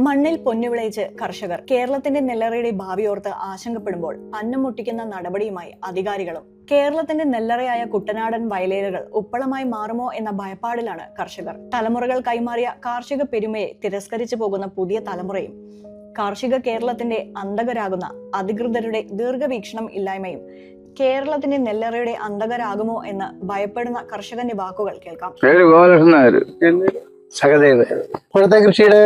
മണ്ണിൽ പൊന്നുവിളയിച്ച് കർഷകർ കേരളത്തിന്റെ നെല്ലറയുടെ ഭാവിയോർത്ത് ആശങ്കപ്പെടുമ്പോൾ അന്നം മുട്ടിക്കുന്ന നടപടിയുമായി അധികാരികളും കേരളത്തിന്റെ നെല്ലറയായ കുട്ടനാടൻ വയലേലകൾ ഉപ്പളമായി മാറുമോ എന്ന ഭയപ്പാടിലാണ് കർഷകർ. തലമുറകൾ കൈമാറിയ കാർഷിക പെരുമയെ തിരസ്കരിച്ചു പോകുന്ന പുതിയ തലമുറയും കാർഷിക കേരളത്തിന്റെ അന്തകരാകുന്ന അധികൃതരുടെ ദീർഘവീക്ഷണം ഇല്ലായ്മയും കേരളത്തിന്റെ നെല്ലറയുടെ അന്തകരാകുമോ എന്ന് ഭയപ്പെടുന്ന കർഷകന്റെ വാക്കുകൾ കേൾക്കാം. സഹദേവ് ഇപ്പോഴത്തെ കൃഷിയുടെ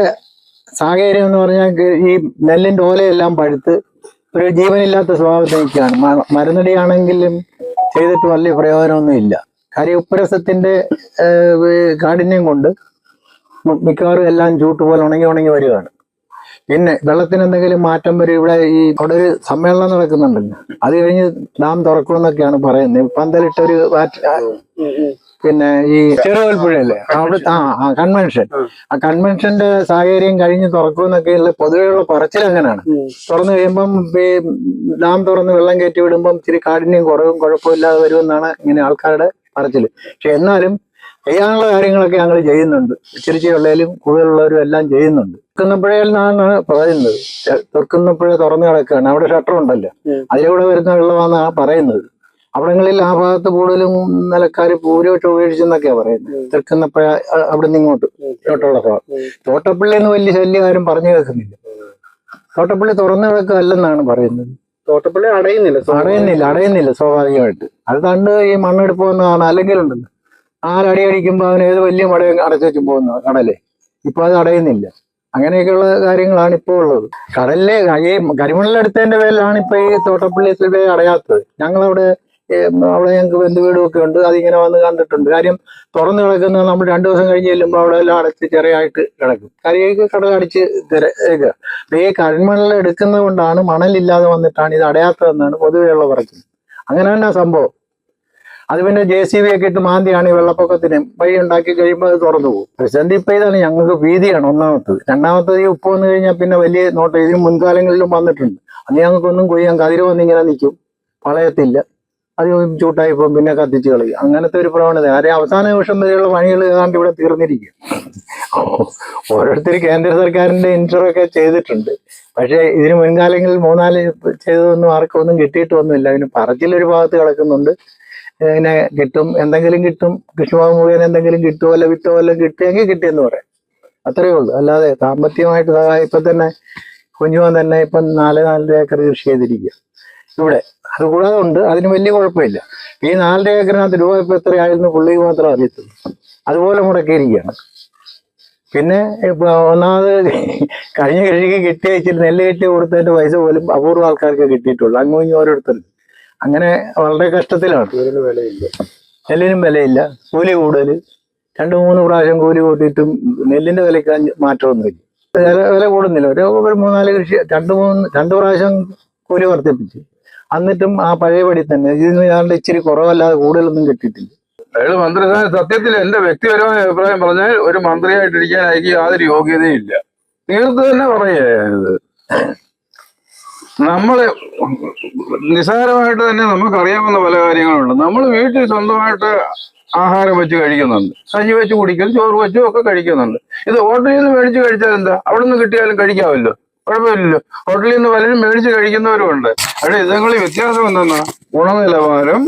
സാഹചര്യം എന്ന് പറഞ്ഞാൽ ഈ നെല്ലിന്റെ ഓലയെല്ലാം പഴുത്ത് ഒരു ജീവനില്ലാത്ത സ്വഭാവത്തിൽ നിൽക്കുകയാണ്. മരുന്നടിയാണെങ്കിലും ചെയ്തിട്ട് വലിയ പ്രയോജനമൊന്നും ഇല്ല. കാര്യം ഉപ്പരസത്തിന്റെ കാഠിന്യം കൊണ്ട് മിക്കവാറും എല്ലാം ചൂട്ട് പോലെ ഉണങ്ങി ഉണങ്ങി വരികയാണ് പിന്നെ വെള്ളത്തിന് എന്തെങ്കിലും മാറ്റം വരും. ഇവിടെ ഈ അവിടെ ഒരു സമ്മേളനം നടക്കുന്നുണ്ടല്ലോ. അത് കഴിഞ്ഞ് ഡാം തുറക്കുമെന്നൊക്കെയാണ് പറയുന്നത്. പന്തലിട്ടൊരു പിന്നെ ഈ ചെറുകൽപ്പുഴയല്ലേ അവിടെ ആ ആ കൺവെൻഷൻ ആ കൺവെൻഷന്റെ സാഹചര്യം കഴിഞ്ഞ് തുറക്കുമെന്നൊക്കെയുള്ള പൊതുവെയുള്ള പറച്ചിൽ അങ്ങനെയാണ്. തുറന്നു കഴിയുമ്പം ഈ ഡാം തുറന്ന് വെള്ളം കയറ്റി വിടുമ്പം ഇച്ചിരി കാഠിന്യം കുറവും കുഴപ്പമില്ലാതെ വരുമെന്നാണ് ഇങ്ങനെ ആൾക്കാരുടെ പറച്ചിൽ പക്ഷെ എന്നാലും ചെയ്യാനുള്ള കാര്യങ്ങളൊക്കെ ഞങ്ങൾ ചെയ്യുന്നുണ്ട്. ഇച്ചിരി ഉള്ളതിലും കൂടുതലുള്ളവരും എല്ലാം ചെയ്യുന്നുണ്ട്. തുറക്കുന്നപ്പുഴയിൽ നിന്നാണ് പറയുന്നത്? തുറക്കുന്നപ്പുഴ തുറന്നു കിടക്കുകയാണ്. അവിടെ ഷട്ടർ ഉണ്ടല്ലോ അതിലൂടെ വരുന്ന വെള്ളമാണെന്നാണ് പറയുന്നത്. അവിടങ്ങളിൽ ആ ഭാഗത്ത് കൂടുതലും നിലക്കാർ പൂരമായിട്ട് ഉപേക്ഷിച്ചെന്നൊക്കെയാ പറയുന്നത്. തെക്കുന്നപ്പഴ അവിടെ നിന്ന് ഇങ്ങോട്ട് തോട്ടമുള്ള ഭാഗം തോട്ടപ്പള്ളി എന്ന് വലിയ ശല്യം ആരും പറഞ്ഞു കേൾക്കുന്നില്ല. തോട്ടപ്പള്ളി തുറന്നു കിടക്കുകയല്ലെന്നാണ് പറയുന്നത്. തോട്ടപ്പള്ളി അടയുന്നില്ല അടയുന്നില്ല അടയുന്നില്ല സ്വാഭാവികമായിട്ട്. അത് കണ്ട് ഈ മണ്ണെടുപ്പ് വന്നതാണ് അല്ലെങ്കിൽ ഉണ്ടല്ലോ. ആരടി അടിക്കുമ്പോൾ അവൻ ഏത് വലിയ മട അടച്ചു വെച്ച് പോകുന്നു കടലേ. ഇപ്പൊ അത് അടയുന്നില്ല. അങ്ങനെയൊക്കെയുള്ള കാര്യങ്ങളാണ് ഇപ്പോൾ ഉള്ളത്. കടലിലെ ഈ കരിമണലെടുത്തതിന്റെ പേരിലാണ് ഇപ്പൊ ഈ തോട്ടപ്പള്ളി അടയാത്തത്. ഞങ്ങളവിടെ അവിടെ ഞങ്ങൾക്ക് ബന്ധുവീടും ഒക്കെ ഉണ്ട്. അതിങ്ങനെ വന്ന് കണ്ടിട്ടുണ്ട്. കാര്യം തുറന്നു കിടക്കുന്നത് നമ്മൾ രണ്ടു ദിവസം കഴിഞ്ഞ് ചെല്ലുമ്പോൾ അവിടെ എല്ലാം അടച്ച് ചെറിയായിട്ട് കിടക്കും. കരയൊക്കെ കടലടിച്ച് തിരക്കുക അപ്പൊ ഈ കരിമണൽ എടുക്കുന്നത് കൊണ്ടാണ് മണലില്ലാതെ വന്നിട്ടാണ് ഇത് അടയാത്തതെന്നാണ് പൊതുവെയുള്ള പറച്ചിൽ. അങ്ങനെ തന്നെ സംഭവം. അത് പിന്നെ ജെ സി ബി ഒക്കെ ഇട്ട് മാന്തിയാണ് ഈ വെള്ളപ്പൊക്കത്തിന്. വഴി ഉണ്ടാക്കി കഴിയുമ്പോൾ അത് തുറന്നു പോകും. പ്രതിസന്ധി ഇപ്പൊ ഇതാണ് ഞങ്ങൾക്ക് ഭീതിയാണ് ഒന്നാമത്തത്. രണ്ടാമത്തത് ഈ ഉപ്പ് വന്നു കഴിഞ്ഞാൽ പിന്നെ വലിയ നോട്ടം ഇതിന് മുൻകാലങ്ങളിലും വന്നിട്ടുണ്ട്. അന്ന് ഞങ്ങൾക്കൊന്നും കൊയ്യാൻ കതിര് വന്നിങ്ങനെ നിൽക്കും. വളയത്തില്ല. അത് പോകും പിന്നെ കത്തിച്ച് കളയും. അങ്ങനത്തെ ഒരു പ്രവണത. ആരെ അവസാന നിമിഷം വരെയുള്ള പണികൾ ഏതാണ്ട് ഇവിടെ തീർന്നിരിക്കും. ഓരോരുത്തർ കേന്ദ്ര സർക്കാരിന്റെ ഇൻഷുർ ഒക്കെ ചെയ്തിട്ടുണ്ട്. പക്ഷേ ഇതിന് മുൻകാലങ്ങളിൽ മൂന്നാൽ ചെയ്തതൊന്നും ആർക്കും ഒന്നും കിട്ടിയിട്ട് ഒന്നുമില്ല അതിന് പറച്ചിലൊരു ഭാഗത്ത് കിടക്കുന്നുണ്ട്. ഇങ്ങനെ കിട്ടും എന്തെങ്കിലും കിട്ടും. കൃഷിഭവൻ മുഖേന എന്തെങ്കിലും കിട്ടുമോ അല്ല വിത്തോ വല്ലതും കിട്ടിയെങ്കിൽ കിട്ടിയെന്ന് പറയാം. അത്രയേ ഉള്ളൂ. അല്ലാതെ സാമ്പത്തികമായിട്ട് ഇപ്പൊ തന്നെ കുഞ്ഞുമോൻ തന്നെ ഇപ്പം നാല് നാലര ഏക്കർ കൃഷി ചെയ്തിരിക്കുക ഇവിടെ. അത് കൂടാതെ ഉണ്ട്. അതിന് വലിയ കുഴപ്പമില്ല. ഈ നാലര ഏക്കറിനകത്ത് രൂപ ഇപ്പൊ എത്രയായിരുന്നു പുള്ളിക്ക് മാത്രം അറിയത്തുള്ളൂ. അതുപോലെ മുടക്കിയിരിക്കുകയാണ് പിന്നെ ഇപ്പൊ ഒന്നാമത് കഴിഞ്ഞ കൃഷിക്ക് കിട്ടിയ ഇച്ചിരി നെല്ല് കെട്ടി കൊടുത്തതിന്റെ പൈസ പോലും അപൂർവ ആൾക്കാർക്ക് കിട്ടിയിട്ടുള്ളൂ. അങ്ങും ഇങ്ങും ഓരോരുത്തരും അങ്ങനെ വളരെ കഷ്ടത്തിലാണ്. നെല്ലിനും വിലയില്ല. കൂലി കൂടുതൽ. രണ്ട് മൂന്ന് പ്രാവശ്യം കൂലി കൂട്ടിയിട്ടും നെല്ലിന്റെ വിലയ്ക്ക് മാറ്റമൊന്നുമില്ല വില വില കൂടുന്നില്ല. ഒരു ഒരു മൂന്നാൽ കൃഷി രണ്ട് മൂന്ന് രണ്ട് പ്രാവശ്യം കൂലി വർദ്ധിപ്പിച്ചു. എന്നിട്ടും ആ പഴയപടി തന്നെ. ഇതിന് ഞാൻ ഇച്ചിരി കുറവല്ലാതെ കൂടുതലൊന്നും കിട്ടിയിട്ടില്ല. അയാൾ മന്ത്രി സത്യത്തിൽ എന്റെ വ്യക്തിപരമായ അഭിപ്രായം പറഞ്ഞാൽ ഒരു മന്ത്രിയായിട്ടിരിക്കാൻ എനിക്ക് യാതൊരു യോഗ്യതയില്ല തീർത്ത് തന്നെ പറയുന്നത് നമ്മൾ നിസ്സാരമായിട്ട് തന്നെ നമുക്കറിയാവുന്ന പല കാര്യങ്ങളുണ്ട്. നമ്മൾ വീട്ടിൽ സ്വന്തമായിട്ട് ആഹാരം വെച്ച് കഴിക്കുന്നുണ്ട്. കഞ്ഞി വെച്ച് കുടിക്കൽ ചോറ് വെച്ചും ഒക്കെ കഴിക്കുന്നുണ്ട്. ഇത് ഹോട്ടലിൽ നിന്ന് മേടിച്ച് കഴിച്ചാൽ എന്താ? അവിടെ നിന്ന് കിട്ടിയാലും കഴിക്കാമല്ലോ കുഴപ്പമില്ലല്ലോ. ഹോട്ടലിൽ നിന്ന് പലരും മേടിച്ച് കഴിക്കുന്നവരും ഉണ്ട്. അവിടെ ഇതങ്ങളിൽ വ്യത്യാസം എന്തെന്നാ? ഗുണനിലവാരം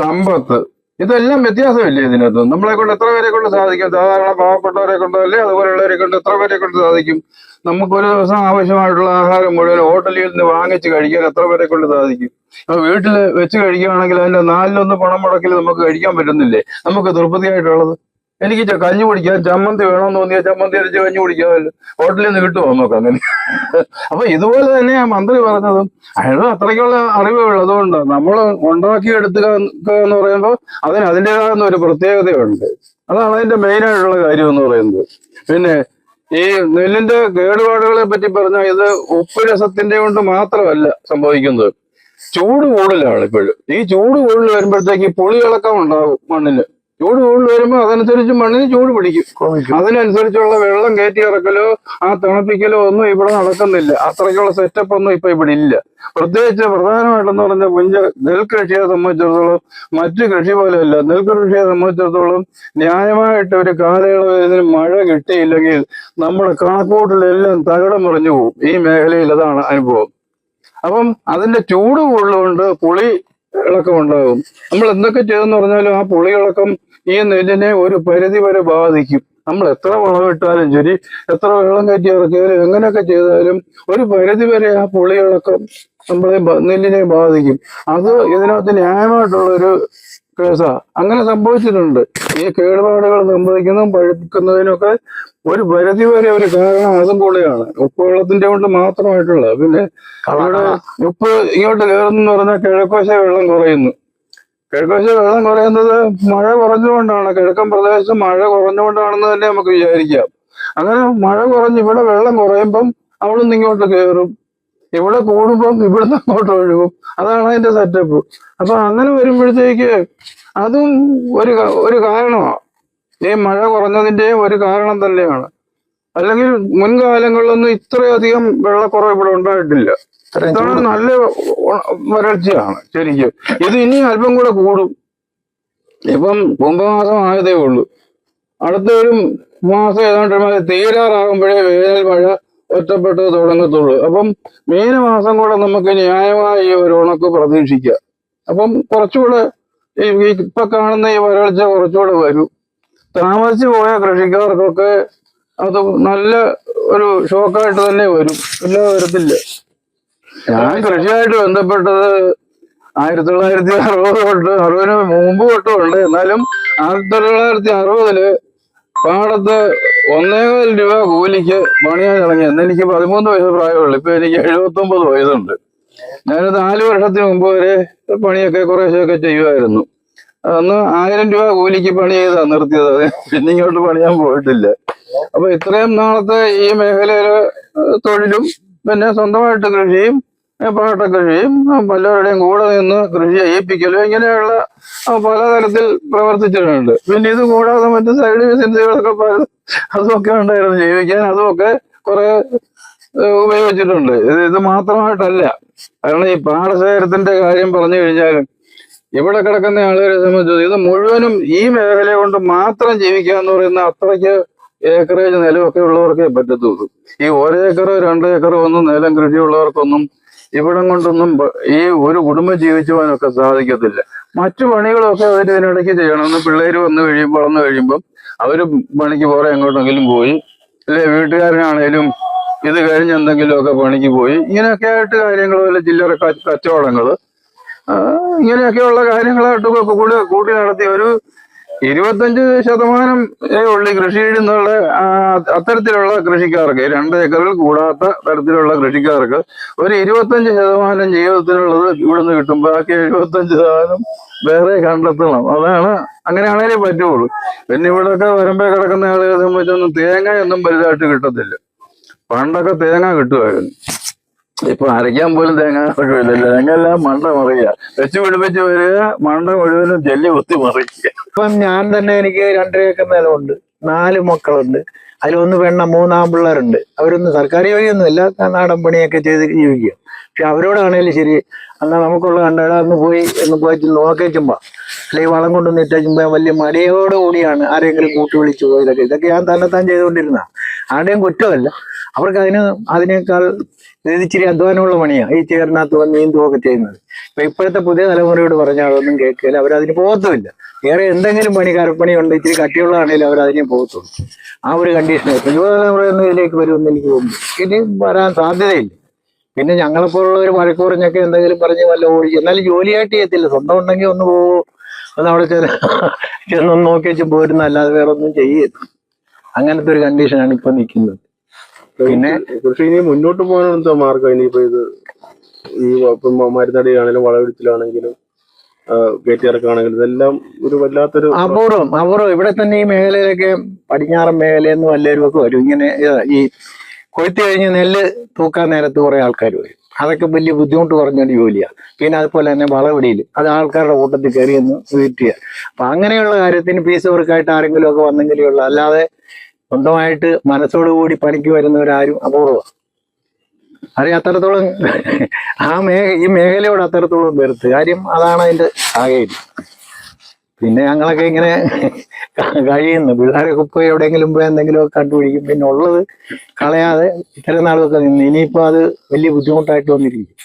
സമ്പത്ത്. ഇതെല്ലാം വ്യത്യാസമില്ലേ ഇതിനകത്ത്? നമ്മളെ കൊണ്ട് എത്ര പേരെ കൊണ്ട് സാധിക്കും? സാധാരണ പാവപ്പെട്ടവരെ കൊണ്ടല്ലേ അതുപോലെയുള്ളവരെ കൊണ്ട് എത്ര പേരെ കൊണ്ട് സാധിക്കും? നമുക്ക് ഒരു ദിവസം ആവശ്യമായിട്ടുള്ള ആഹാരം മുഴുവൻ ഹോട്ടലിൽ നിന്ന് വാങ്ങിച്ച് കഴിക്കാൻ എത്ര പേരെ കൊണ്ട് സാധിക്കും? വീട്ടിൽ വെച്ച് കഴിക്കുകയാണെങ്കിൽ അതിന്റെ നാലിലൊന്ന് പണം മുടക്കിൽ നമുക്ക് കഴിക്കാൻ പറ്റുന്നില്ലേ? നമുക്ക് തൃപ്തിയായിട്ടുള്ളത്? എനിക്ക് കഞ്ഞി കുടിക്കാൻ ചമ്മന്തി വേണമെന്ന് തോന്നിയാൽ ചമ്മന്തി അരച്ച് കഞ്ഞി കുടിക്കാമല്ലോ. ഹോട്ടലിൽ നിന്ന് കിട്ടുമോ നോക്കാം അങ്ങനെ. അപ്പൊ ഇതുപോലെ തന്നെ ആ മന്ത്രി പറഞ്ഞതും അയാളും അത്രയ്ക്കുള്ള അറിവേ ഉള്ളൂ. അതുകൊണ്ട് നമ്മൾ ഉണ്ടാക്കിയെടുക്കുക എന്ന് പറയുമ്പോൾ അതിന് അതിന്റെതാകുന്ന ഒരു പ്രത്യേകതയുണ്ട്. അതാണ് അതിന്റെ മെയിൻ ആയിട്ടുള്ള കാര്യം എന്ന് പറയുന്നത്. പിന്നെ ഈ നെല്ലിന്റെ കേടുപാടുകളെ പറ്റി പറഞ്ഞാൽ ഇത് ഉപ്പ് രസത്തിന്റെ കൊണ്ട് മാത്രമല്ല സംഭവിക്കുന്നത്. ചൂട് കൂടുതലാണ് ഇപ്പോഴും. ഈ ചൂട് കൂടുതൽ വരുമ്പോഴത്തേക്ക് പുളി ഇളക്കം ഉണ്ടാകും മണ്ണിന് ചൂട് കൂടുതൽ വരുമ്പോൾ അതനുസരിച്ച് മണ്ണിന് ചൂട് പിടിക്കും. അതിനനുസരിച്ചുള്ള വെള്ളം കയറ്റി ഇറക്കലോ ആ തണുപ്പിക്കലോ ഒന്നും ഇവിടെ നടക്കുന്നില്ല. അത്രയ്ക്കുള്ള സെറ്റപ്പ് ഒന്നും ഇപ്പൊ ഇവിടെ ഇല്ല. പ്രത്യേകിച്ച് പ്രധാനമായിട്ടെന്ന് പറഞ്ഞ പുഞ്ച നെൽകൃഷിയെ സംബന്ധിച്ചിടത്തോളം മറ്റു കൃഷി പോലെയല്ല. നെൽകൃഷിയെ സംബന്ധിച്ചിടത്തോളം ന്യായമായിട്ട് ഒരു കാലയളവിൽ മഴ കിട്ടിയില്ലെങ്കിൽ നമ്മുടെ കണക്കൂട്ടിലെല്ലാം തകിടം മറിഞ്ഞു പോകും. ഈ മേഖലയിൽ അതാണ് അനുഭവം. അപ്പം അതിന്റെ ചൂട് കൂടുതലുകൊണ്ട് പുളി ഇളക്കം ഉണ്ടാകും. നമ്മൾ എന്തൊക്കെ ചെയ്തെന്ന് പറഞ്ഞാലും ആ പുളി ഇളക്കം ഈ നെല്ലിനെ ഒരു പരിധി വരെ ബാധിക്കും. നമ്മൾ എത്ര വളമിട്ടാലും ശരി എത്ര വെള്ളം കയറ്റി ഇറക്കിയാലും എങ്ങനെയൊക്കെ ചെയ്താലും ഒരു പരിധി വരെ ആ പുളി ഇളക്കം നമ്മളെ നെല്ലിനെ ബാധിക്കും. അത് ഇതിനകത്ത് ന്യായമായിട്ടുള്ള ഒരു കേസാ. അങ്ങനെ സംഭവിച്ചിട്ടുണ്ട്. ഈ കേടുപാടുകൾ സംഭവിക്കുന്നതും പഴുക്കുന്നതിനൊക്കെ ഒരു പരിധി വരെ ഒരു കാരണം അതും പൊളിയാണ്. ഉപ്പ് വെള്ളത്തിന്റെ കൊണ്ട് മാത്രമായിട്ടുള്ള. പിന്നെ അവിടെ ഉപ്പ് ഇങ്ങോട്ട് കയറുന്നു പറഞ്ഞാൽ കിഴക്കോശ വെള്ളം കുറയുന്നു. കിഴക്കോശ വെള്ളം കുറയുന്നത് മഴ കുറഞ്ഞുകൊണ്ടാണ്. കിഴക്കൻ പ്രദേശത്ത് മഴ കുറഞ്ഞുകൊണ്ടാണെന്ന് തന്നെ നമുക്ക് വിചാരിക്കാം. അങ്ങനെ മഴ കുറഞ്ഞ് ഇവിടെ വെള്ളം കുറയുമ്പം അവിടുന്ന് ഇങ്ങോട്ട് കയറും. ഇവിടെ കൂടുമ്പം ഇവിടുന്ന് അങ്ങോട്ട് ഒഴുകും. അതാണ് അതിന്റെ സെറ്റപ്പ് അപ്പൊ അങ്ങനെ വരുമ്പോഴത്തേക്ക് അതും ഒരു ഒരു കാരണമാണ് ഈ മഴ കുറഞ്ഞതിന്റെ ഒരു കാരണം തന്നെയാണ്. അല്ലെങ്കിൽ മുൻകാലങ്ങളിലൊന്നും ഇത്രയധികം വെള്ളക്കുറവ് ഇവിടെ ഉണ്ടായിട്ടില്ല. ഇതാണ് നല്ല വരൾച്ചയാണ് ശരിക്കും. ഇത് ഇനി അല്പം കൂടെ കൂടും. ഇപ്പം കുംഭമാസം ആയതേ ഉള്ളൂ. അടുത്ത ഒരു മാസം ഏതാണ്ട് തീരാറാകുമ്പോഴേ വേനൽ മഴ ഒറ്റപ്പെട്ട് തുടങ്ങത്തുള്ളൂ. അപ്പം മീനമാസം കൂടെ നമുക്ക് ന്യായമായ ഒരു ഉണക്ക് പ്രതീക്ഷിക്കാം. അപ്പം കുറച്ചുകൂടെ ഇപ്പൊ കാണുന്ന ഈ വരൾച്ച കുറച്ചുകൂടെ വരും. താമസിച്ചു പോയ കൃഷിക്കാർക്കൊക്കെ അത് നല്ല ഒരു ഷോക്കായിട്ട് തന്നെ വരും. ഇല്ല വരത്തില്ല. ഞാൻ കൃഷിയായിട്ട് ബന്ധപ്പെട്ടത് ആയിരത്തി തൊള്ളായിരത്തി അറുപത് തൊട്ട് അറുപതിന് മുമ്പ് തൊട്ടും ഉണ്ട് എന്നാലും ആയിരത്തി തൊള്ളായിരത്തി അറുപതിൽ പാടത്ത് ഒന്നേകാൽ രൂപ കൂലിക്ക് പണിയാൻ തുടങ്ങി അന്ന് എനിക്ക് പതിമൂന്ന് വയസ്സ് പ്രായമുള്ളൂ. ഇപ്പൊ എനിക്ക് എഴുപത്തൊമ്പത് വയസ്സുണ്ട്. ഞാൻ നാല് വർഷത്തിന് മുമ്പ് വരെ പണിയൊക്കെ കുറേശ്ശെയൊക്കെ ചെയ്യുമായിരുന്നു. അന്ന് ആയിരം രൂപ കൂലിക്ക് പണി ചെയ്താ നിർത്തിയത്. അത് പിന്നെ ഇങ്ങോട്ട് പണിയാൻ പോയിട്ടില്ല. അപ്പൊ ഇത്രയും നാളത്തെ ഈ മേഖലയിലെ തൊഴിലും പിന്നെ സ്വന്തമായിട്ട് കൃഷിയും ഏഹ് പാട്ടക്കൃഷിയും പലവരുടെയും കൂടെ നിന്ന് കൃഷി ചെയ്യിപ്പിക്കലും ഇങ്ങനെയുള്ള പലതരത്തിൽ പ്രവർത്തിച്ചിട്ടുണ്ട്. പിന്നെ ഇത് കൂടാതെ മറ്റു സൈഡ് ബിസിനസ്സുകളൊക്കെ പല- അതുമൊക്കെ ഉണ്ടായിരുന്നു ജീവിക്കാൻ അതുമൊക്കെ കുറെ ഉപയോഗിച്ചിട്ടുണ്ട്. ഇത് ഇത് മാത്രമായിട്ടല്ല. കാരണം ഈ പാടശേഖരത്തിന്റെ കാര്യം പറഞ്ഞു കഴിഞ്ഞാലും ഇവിടെ കിടക്കുന്ന ആളുകളെ സംബന്ധിച്ച് ഇത് മുഴുവനും ഈ മേഖല കൊണ്ട് മാത്രം ജീവിക്കുക എന്ന് പറയുന്ന അത്രയ്ക്ക് ഏക്കറേജ് നിലമൊക്കെ ഉള്ളവർക്കേ പറ്റത്തുള്ളൂ. ഈ ഒരേക്കറോ രണ്ട് ഏക്കറോ ഒന്നും നിലം കൃഷിയുള്ളവർക്കൊന്നും ഇവിടം കൊണ്ടൊന്നും ഈ ഒരു കുടുംബം ജീവിച്ചു പോകാനൊക്കെ സാധിക്കത്തില്ല. മറ്റു പണികളൊക്കെ അവർ ഇതിനിടയ്ക്ക് ചെയ്യണം. ഒന്ന് വന്ന് കഴിയുമ്പോൾ വളർന്നു കഴിയുമ്പം അവർ പണിക്ക് പോറെ എങ്ങോട്ടെങ്കിലും പോയി. അല്ലെ വീട്ടുകാരനാണേലും ഇത് കഴിഞ്ഞ് എന്തെങ്കിലുമൊക്കെ പണിക്ക് പോയി. ഇങ്ങനെയൊക്കെ ആയിട്ട് കാര്യങ്ങൾ വല്ല ചില്ലറ കച്ചവടങ്ങൾ ഇങ്ങനെയൊക്കെയുള്ള കാര്യങ്ങളായിട്ടൊക്കെ കൂടി കൂട്ടി നടത്തി ഒരു ഇരുപത്തഞ്ച് ശതമാനം ഉള്ളി കൃഷിയിൽ നിന്നുള്ള അത്തരത്തിലുള്ള കൃഷിക്കാർക്ക് രണ്ട് ഏക്കറിൽ കൂടാത്ത തരത്തിലുള്ള കൃഷിക്കാർക്ക് ഒരു ഇരുപത്തഞ്ച് ശതമാനം ജീവിതത്തിനുള്ളത് ഇവിടുന്ന് കിട്ടും. ബാക്കി എഴുപത്തഞ്ച് ശതമാനം വേറെ കണ്ടെത്തണം. അതാണ് അങ്ങനെയാണേലേ പറ്റുള്ളൂ. പിന്നെ ഇവിടെയൊക്കെ വരമ്പേ കിടക്കുന്ന ആളുകളെ സംബന്ധിച്ചൊന്നും തേങ്ങ ഒന്നും വലുതായിട്ട് കിട്ടത്തില്ല. പണ്ടൊക്കെ തേങ്ങ കിട്ടുമായിരുന്നു ഇപ്പൊ അരയ്ക്കാൻ പോലും തേങ്ങ കിട്ടില്ല തേങ്ങ എല്ലാം മണ്ട മറിയുക വെച്ച് പിടിപ്പിച്ച് വരിക മണ്ട മുഴുവനും ജെല്ലി കുത്തി മറിക്കുക. ഇപ്പം ഞാൻ തന്നെ എനിക്ക് രണ്ടര ഏക്കർ നിലമുണ്ട്. നാല് മക്കളുണ്ട്. അതിലൊന്ന് പെണ്ണ മൂന്നാം പിള്ളേരുണ്ട് അവരൊന്നും സർക്കാർ ജോലിയൊന്നും ഇല്ല നാടൻ പണിയൊക്കെ ചെയ്ത് ജീവിക്കുക. പക്ഷെ അവരോടാണേലും ശരി എന്നാൽ നമുക്കുള്ള കണ്ടട ഒന്ന് പോയി എന്ന് പോയി നോക്കേച്ചുമ്പോ അല്ലെങ്കിൽ വളം കൊണ്ടൊന്ന് ഇട്ടേച്ചുമ്പോ വലിയ മടിയോട് കൂടിയാണ് ആരെങ്കിലും കൂട്ടി വിളിച്ചു പോയതൊക്കെ ഇതൊക്കെ. ഞാൻ തന്നെത്താൻ ചെയ്തുകൊണ്ടിരുന്ന. ആരുടെയും കുറ്റമല്ല. അവർക്ക് അതിന് അതിനേക്കാൾ ഇതിച്ചിരി അധ്വാനമുള്ള പണിയാണ് ഈ ചേറിനകത്ത് വന്ന് നീന്തുമൊക്കെ ചെയ്യുന്നത്. ഇപ്പൊ ഇപ്പോഴത്തെ പുതിയ തലമുറയോട് പറഞ്ഞാൽ അതൊന്നും കേൾക്കില്ല അവരതിന് പോകത്തുമില്ല. വേറെ എന്തെങ്കിലും പണി കരപ്പണിയുണ്ട് ഇച്ചിരി കട്ടിയുള്ളതാണെങ്കിലും അവർ അതിനെ പോകത്തുള്ളൂ. ആ ഒരു കണ്ടീഷൻ ഇപ്പൊ യുവതലമുറയൊന്നും ഇതിലേക്ക് വരുമെന്ന് എനിക്ക് തോന്നുന്നു ഇനി വരാൻ സാധ്യതയില്ല. പിന്നെ ഞങ്ങളെപ്പോലുള്ള ഒരു മഴക്കൂറിഞ്ഞൊക്കെ എന്തെങ്കിലും പറഞ്ഞ് വല്ല ഓടിക്കും എന്നാലും ജോലിയായിട്ട് ചെയ്യത്തില്ല. സ്വന്തം ഉണ്ടെങ്കിൽ ഒന്ന് പോവോ ഒന്ന് അവിടെ ചെന്ന് ചെന്നൊന്ന് നോക്കി വെച്ച് പോരുന്ന അല്ലാതെ വേറെ ഒന്നും ചെയ്യരുത് അങ്ങനത്തെ ഒരു കണ്ടീഷനാണ് ഇപ്പൊ നിൽക്കുന്നത്. പിന്നെ കൃഷി ഇനി മുന്നോട്ട് പോകാൻ എന്താ മാർഗം? ഇനിയിപ്പോ ഇത് ഈ മരുന്നടിയാണെങ്കിലും ഇറക്കാണെങ്കിലും ഇതെല്ലാം ഒരു വല്ലാത്തൊരു അപൂർവം അപൂർവം. ഇവിടെ തന്നെ ഈ മേഖലയിലൊക്കെ പടിഞ്ഞാറൻ മേഖലയെന്ന് വല്ലവരും ഒക്കെ വരും. ഇങ്ങനെ ഈ കൊയ്ത്ത് കഴിഞ്ഞ് നെല്ല് തൂക്കാൻ നേരത്ത് കുറെ ആൾക്കാർ വരും. അതൊക്കെ വലിയ ബുദ്ധിമുട്ട് കുറഞ്ഞൊരു ജോലിയാണ്. പിന്നെ അതുപോലെ തന്നെ വളവിടിയിൽ അത് ആൾക്കാരുടെ കൂട്ടത്തിൽ കയറി ഒന്ന് വീട്ടുക. അപ്പൊ അങ്ങനെയുള്ള കാര്യത്തിന് പീസ് വർക്കായിട്ട് ആരെങ്കിലും ഒക്കെ വന്നെങ്കിലേ ഉള്ളൂ. അല്ലാതെ സ്വന്തമായിട്ട് മനസ്സോടുകൂടി പണിക്ക് വരുന്നവരാരും അപൂർവമാണ് അറിയാം അത്രത്തോളം ആ മേഖ ഈ മേഖലയോട് അത്രത്തോളം വെറുത്ത്. കാര്യം അതാണ് അതിന്റെ സാഹചര്യം പിന്നെ ഞങ്ങളൊക്കെ ഇങ്ങനെ കഴിയുന്നു. പിള്ളേരൊക്കെ പോയി എവിടെയെങ്കിലും പോയി എന്തെങ്കിലുമൊക്കെ കണ്ടുപിടിക്കും. പിന്നെ ഉള്ളത് കളയാതെ ഇത്രയും നാളൊക്കെ നിന്ന്. ഇനിയിപ്പോ അത് വലിയ ബുദ്ധിമുട്ടായിട്ട് വന്നിരിക്കും.